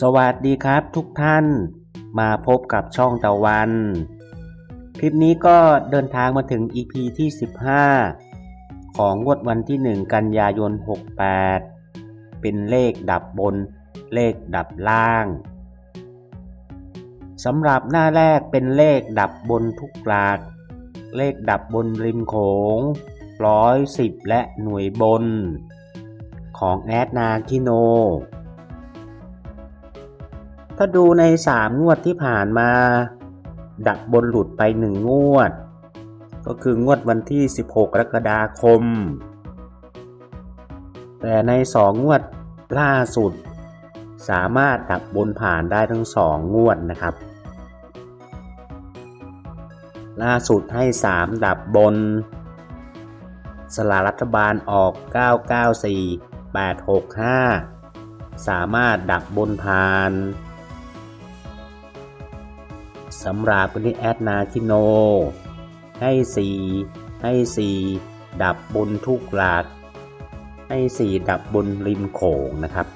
สวัสดีครับทุกท่านมาพบกับช่องตะวัน คลิปนี้ก็เดินทางมาถึง EP ที่ 15 ของงวดวันที่ 1 กันยายน 68 เป็นเลขดับบน เลขดับล่างสำหรับหน้าแรกเป็นเลขดับบนทุกหลัก เลขดับบนริมโขงร้อยสิบและหน่วยบน ของแอดนาคิโน ถ้าดูในสามงวดที่ผ่านมา ดับบนหลุดไปหนึ่งงวด ก็คืองวดวันที่ 16 กรกฎาคม แต่ในสองงวดล่าสุด สามารถดับบนผ่านได้ทั้งสองงวดนะครับ ล่าสุดให้ 3 ดับบน สลารัฐบาลออก 994 865สามารถดับบนผ่าน สำหรับวันนี้แอดนาคิโน ให้ 4 ให้ 4 ดับบนทุกหลักให้ 4 ดับบนริมโขงนะครับ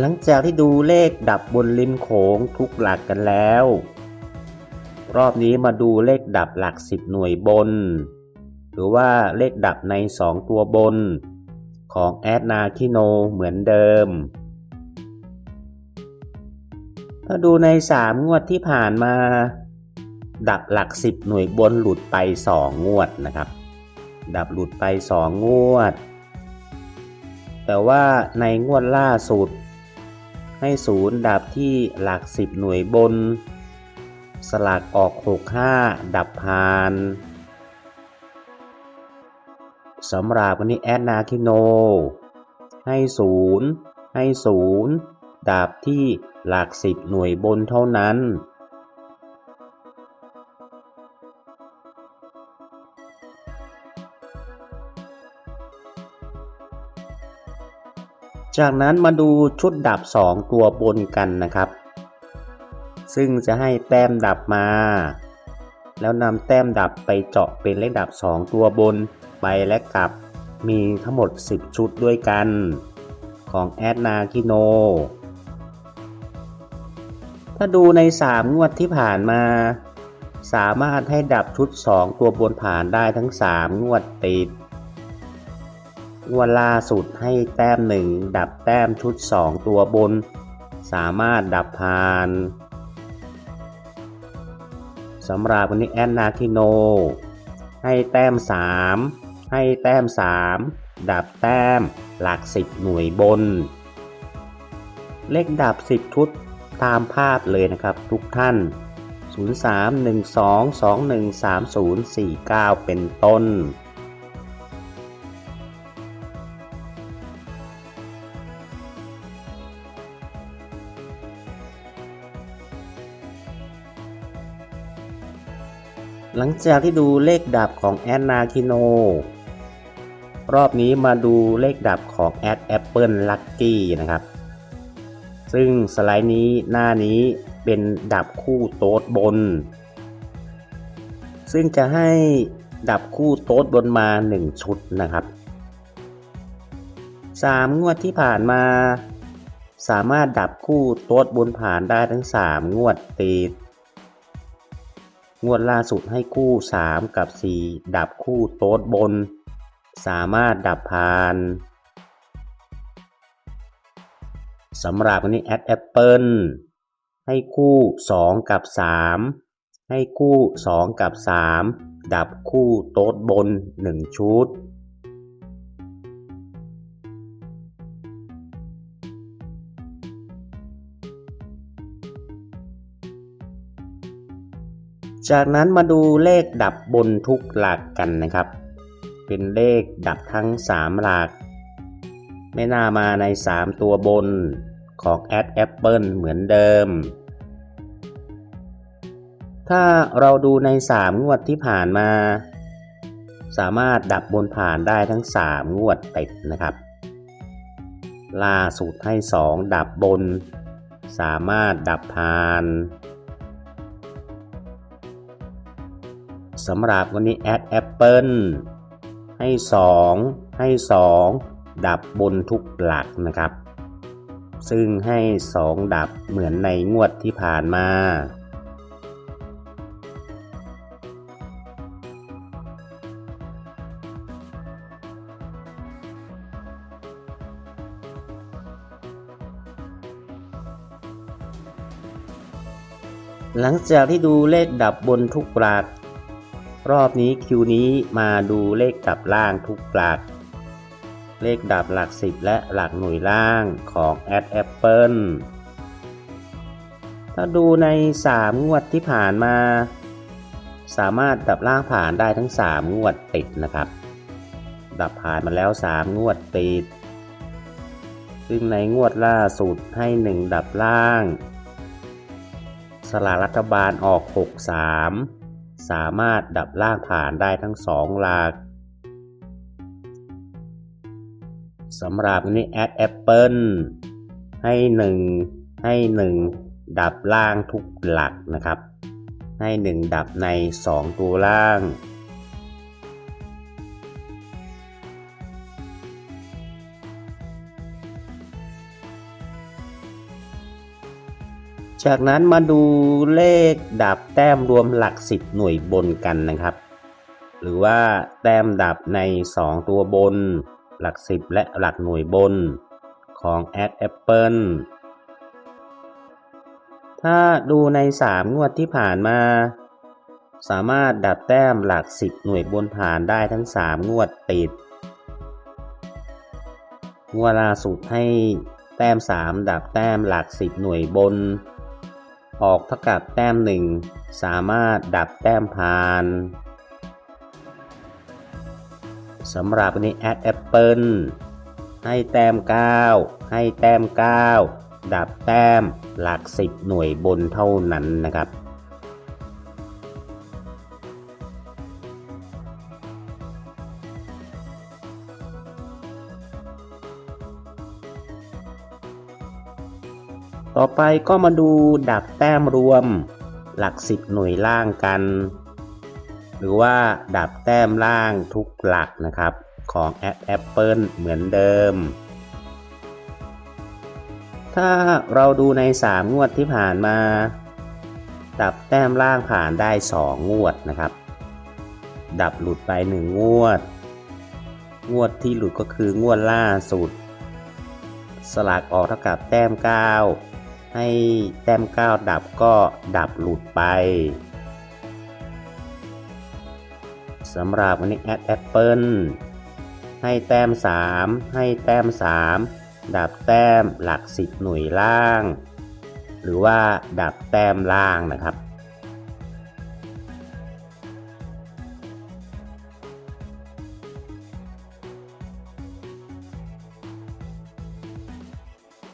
หลังจากที่ดูเลขดับบนริมโขงทุกหลักกันแล้ว รอบนี้มาดูเลข ดับหลักสิบหน่วยบน หรือว่าเลขดับใน 2 ตัวบน ของแอดนาคิโนเหมือนเดิม ถ้าดูใน 3 งวดที่ผ่านมา ดับหลัก 10 หน่วยบนหลุดไป 2 งวดนะครับ ดับหลุดไป 2 งวด แต่ว่าในงวดล่าสุด ให้ศูนย์ดับที่หลัก 10 หน่วยบน สลากออก65ดับพานสำหรับวันนี้แอดนาคิโน ให้ศูนย์ให้ศูนย์ดับที่หลัก10หน่วยบนเท่านั้นจากนั้นมาดูชุดดับ 2 ตัวบนกันนะครับ ซึ่งจะให้แต้มดับมา แล้วนำแต้มดับไปเจาะเป็นเลขดับ 2 ตัวบนไปและกลับมีทั้งหมด 10 ชุดด้วยกันของแอดนาคิโน ถ้าดูใน 3 งวดที่ผ่านมา สามารถให้ดับชุด 2 ตัวบนผ่านได้ทั้ง 3 งวดติดงวดล่าสุดให้แต้ม 1 ดับแต้มชุด 2 ตัวบน สามารถดับผ่าน สำหรับวันนี้แอนนาคิโน ให้แต้ม 3 ให้แต้ม 3 ดับแต้มหลัก 10 หน่วยบน เลขดับ 10 ชุดตามภาพเลยนะครับทุกท่าน 0312213049 เป็นต้น หลังจากที่ดูเลขดับของแอนนาคิโน รอบนี้มาดูเลขดับของแอดแอปเปิลลัคกี้นะครับ ซึ่งสไลด์นี้หน้านี้เป็นดับคู่โต๊ดบน ซึ่งจะให้ดับคู่โต๊ดบนมา 1 ชุดนะครับ 3 งวดที่ผ่านมา สามารถดับคู่โต๊ดบนผ่านได้ทั้ง 3 งวดติด งวดล่าสุดให้คู่ 3 กับ 4 ดับคู่โต๊ดบน สามารถดับผ่านสำหรับวันนี้แอดแอปเปิลให้คู่ 2 กับ 3 ให้คู่ 2 กับ 3 ดับคู่โต๊ดบน 1 ชุด จากนั้นมาดูเลขดับบนทุกหลักกันนะครับ เป็นเลขดับทั้ง 3 หลัก ไม่น่ามาใน 3 ตัวบนของแอดแอปเปิลเหมือนเดิม ถ้าเราดูใน 3 งวดที่ผ่านมา สามารถดับบนผ่านได้ทั้ง 3 งวดติดนะครับล่าสุดให้ 2 ดับบน สามารถดับผ่าน สำหรับวันนี้แอดแอปเปิลให้ 2 ให้ 2 ดับบนทุกหลักนะครับ ซึ่งให้ 2 ดับเหมือนในงวดที่ผ่านมาหลังจากที่ดูเลขดับบนทุกหลัก รอบนี้คิวนี้มาดูเลขดับล่างทุกหลัก เลขดับหลักสิบและหลักหน่วยล่างของแอดแอปเปิลถ้าดูใน 3 งวดที่ผ่านมา สามารถดับล่างผ่านได้ทั้ง 3 งวดติดนะครับ ดับผ่านมาแล้ว 3 งวดติด ซึ่งในงวดล่าสุดให้ 1 ดับล่าง สลารัฐบาลออก 63 สามารถดับล่างผ่านได้ทั้ง 2 หลักสำหรับนนี้แอดแอปเปิลให้ 1 ให้ 1 ดับล่างทุกหลักนะครับ ให้ 1 ดับใน 2 ตัวล่าง จากนั้นมาดูเลขดับแต้มรวมหลักสิบหน่วยบนกันนะครับ หรือว่าแต้มดับใน 2 ตัวบน หลักสิบและหลักหน่วยบนของ a d Apple ถ้าดูใน 3 งวดที่ผ่านมา สามารถดับแต้มหลักสิบหน่วยบนผ่านได้ทั้ง 3 งวดติด งวดล่าสุดให้แต้ม 3 ดับแต้มหลักสิบหน่วยบน ออกเท่ากับแต้มหนึ่งสามารถดับแต้มผ่านสำหรับวันนี้แอดแอปเปิลให้แต้ม 9 ให้แต้ม 9 ดับแต้มหลักสิบหน่วยบนเท่านั้นนะครับ ต่อไปก็มาดูดับแต้มรวม หลักสิบหน่วยล่างกัน หรือว่าดับแต้มล่างทุกหลักนะครับ ของแอด Apple เหมือนเดิม ถ้าเราดูใน 3 งวดที่ผ่านมา ดับแต้มล่างผ่านได้ 2 งวดนะครับ ดับหลุดไป 1 งวด งวดที่หลุดก็คืองวดล่าสุดสลากออกเท่ากับแต้ม 9 ให้แต้มก้าดับก็ดับหลุดไปสำหรับวันนี้แอดแอปเปิลให้แต้ม 3 ให้แต้ม 3 ดับแต้มหลักสิบหน่วยล่าง หรือว่าดับแต้มล่างนะครับ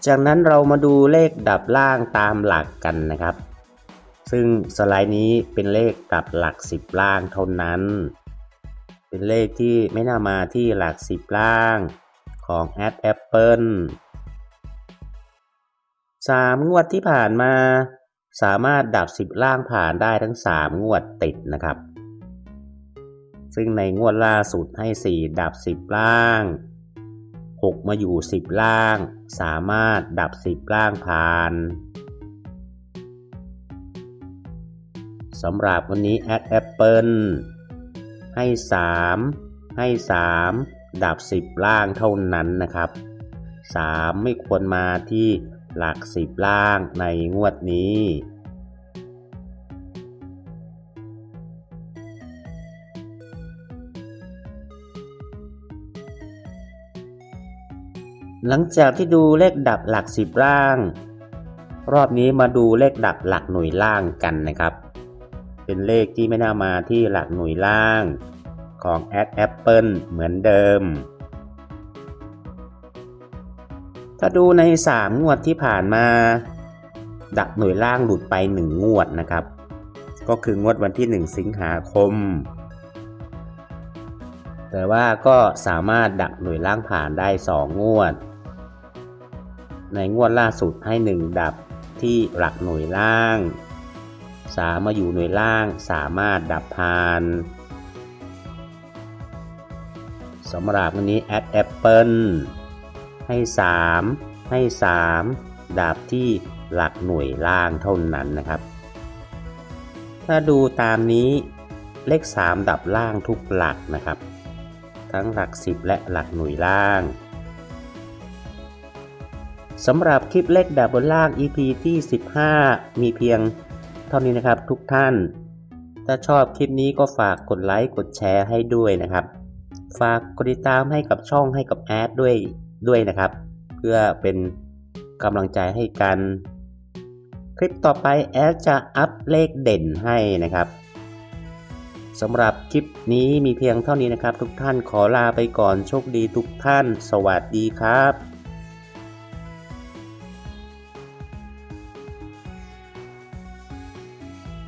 จากนั้นเรามาดูเลขดับล่างตามหลักกันนะครับ ซึ่งสไลด์นี้เป็นเลขดับหลักสิบล่างเท่านั้น เป็นเลขที่ไม่น่ามาที่หลักสิบล่างของ Ad Apple สามงวดที่ผ่านมา สามารถดับสิบล่างผ่านได้ทั้งสามงวดติดนะครับ ซึ่งในงวดล่าสุดให้สี่ดับสิบล่าง 6 มาอยู่ 10 ล่าง สามารถดับ 10 ล่างผ่านสำหรับวันนี้ Ad Apple ให้ 3 ให้ 3 ดับ 10 ล่างเท่านั้นนะครับ 3 ไม่ควรมาที่หลัก 10 ล่างในงวดนี้ หลังจากที่ดูเลขดับหลักสิบล่าง รอบนี้มาดูเลขดับหลักหน่วยล่างกันนะครับ เป็นเลขที่ไม่น่ามาที่หลักหน่วยล่างของ Ad Apple เหมือนเดิม ถ้าดูใน 3 งวดที่ผ่านมา ดับหน่วยล่างหลุดไป 1 งวดนะครับ ก็คืองวดวันที่ 1 สิงหาคม แต่ว่าก็สามารถดับหน่วยล่างผ่านได้ 2 งวด ในงวดล่าสุดให้ 1 ดับที่หลักหน่วยล่าง 3 มาอยู่หน่วยล่างสามารถดับพานสำหรับวันนี้ add apple ให้ 3 ให้ 3 ดับที่หลักหน่วยล่างเท่านั้นนะครับ ถ้าดูตามนี้เลข 3 ดับล่างทุกหลักนะครับ ทั้งหลัก 10 และหลักหน่วยล่าง สำหรับคลิปเลขดับบนล่าง EP ที่ 15 มีเพียงเท่านี้นะครับทุกท่าน ถ้าชอบคลิปนี้ก็ฝากกดไลค์กดแชร์ให้ด้วยนะครับ ฝากกดติดตามให้กับช่องให้กับแอดด้วยด้วยนะครับ เพื่อเป็นกำลังใจให้กัน คลิปต่อไปแอดจะอัพเลขเด่นให้นะครับสำหรับคลิปนี้มีเพียงเท่านี้นะครับ ทุกท่านขอลาไปก่อนโชคดีทุกท่าน สวัสดีครับ